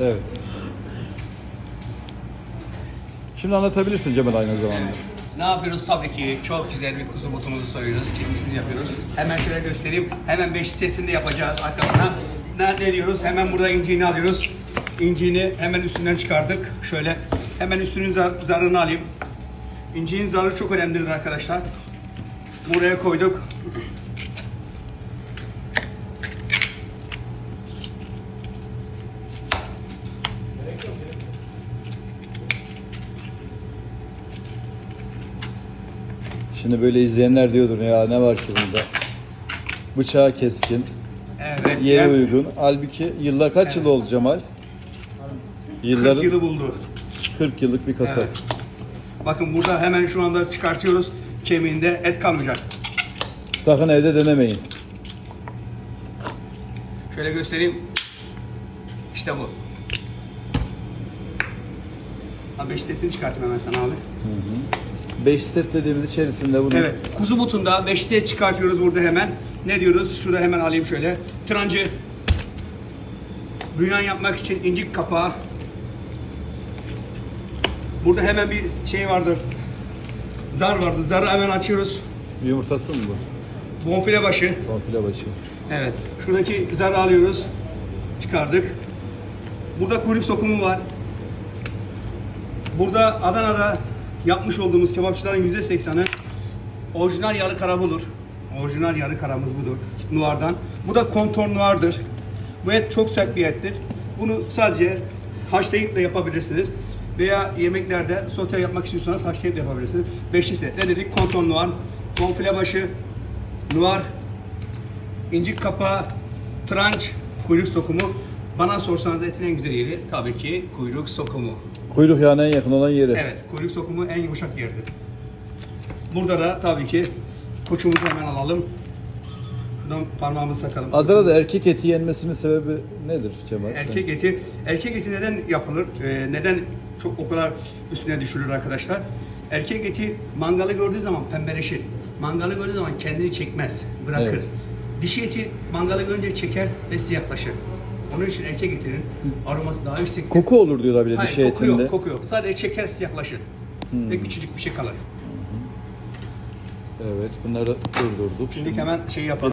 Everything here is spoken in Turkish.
Evet. Şimdi anlatabilirsin Cemal aynı zamanda. Ne yapıyoruz? Tabii ki çok güzel bir kuzu butumuzu soyuyoruz. Kemiksiz yapıyoruz. Hemen şöyle göstereyim. Hemen 5 setinde yapacağız arkasına. Nerede ediyoruz? Hemen burada inciğini alıyoruz. İnciğini hemen üstünden çıkardık. Şöyle hemen üstünün zar zarını alayım. İnciğin zarı çok önemlidir arkadaşlar. Buraya koyduk. Şimdi böyle izleyenler diyordur ya ne var ki bunda. Bıçağı keskin, Evet. yere uygun. Halbuki yıllar kaç yıl oldu Cemal? 40 Yılların yılı buldu. 40 yıllık bir kasa. Evet. Bakın burada hemen şu anda çıkartıyoruz. Kemiğinde et kalmayacak. Sakın evde denemeyin. Şöyle göstereyim. İşte bu. 5 setini çıkartayım hemen sana abi. 5 set dediğimiz içerisinde bunun Evet. Kuzu butunda 5 set çıkartıyoruz burada hemen. Ne diyoruz? Şurada hemen alayım şöyle. Trancı. Bünyan yapmak için incik kapağı. Burada hemen bir şey vardı. Zar vardı. Zarı hemen açıyoruz. yumurtası mı bu? Bonfile başı. Bonfile başı. Evet. Şuradaki zarı alıyoruz. Çıkardık. Burada kuyruk sokumu var. Burada Adana'da yapmış olduğumuz kebapçıların yüzde sekseni orijinal yarı kara budur. Orijinal yarı karamız budur. Nuardan. Bu da kontor nuardır. Bu et çok sert bir ettir. Bunu sadece haşlayıp da yapabilirsiniz. Veya yemeklerde sote yapmak istiyorsanız haşlayıp da yapabilirsiniz. Beşli set. Ne dedik? Kontor nuar, bonfile başı, nuar, incik kapağı, tranç, kuyruk sokumu. Bana sorsanız etin en güzel yeri tabii ki kuyruk sokumu. Kuyruk yağına en yakın olan yeri. Evet, kuyruk sokumu en yumuşak yerdir. Burada da tabii ki koçumuzu hemen alalım. Buradan parmağımızı takalım. Adana'da erkek eti yenmesinin sebebi nedir Cemal? Erkek eti, erkek eti neden yapılır? Ee, neden çok o kadar üstüne düşülür arkadaşlar? Erkek eti mangalı gördüğü zaman pembeleşir. Mangalı gördüğü zaman kendini çekmez, bırakır. Evet. Dişi eti mangalı görünce çeker ve siyahlaşır. Onun için erkek etinin aroması daha yüksek. Koku olur diyorlar bile Hayır, dişi koku etinde. yok, koku yok. Sadece çeker, siyahlaşır. Ve küçücük bir şey kalır. Evet bunları durdurduk. Şimdi hemen şey yapalım.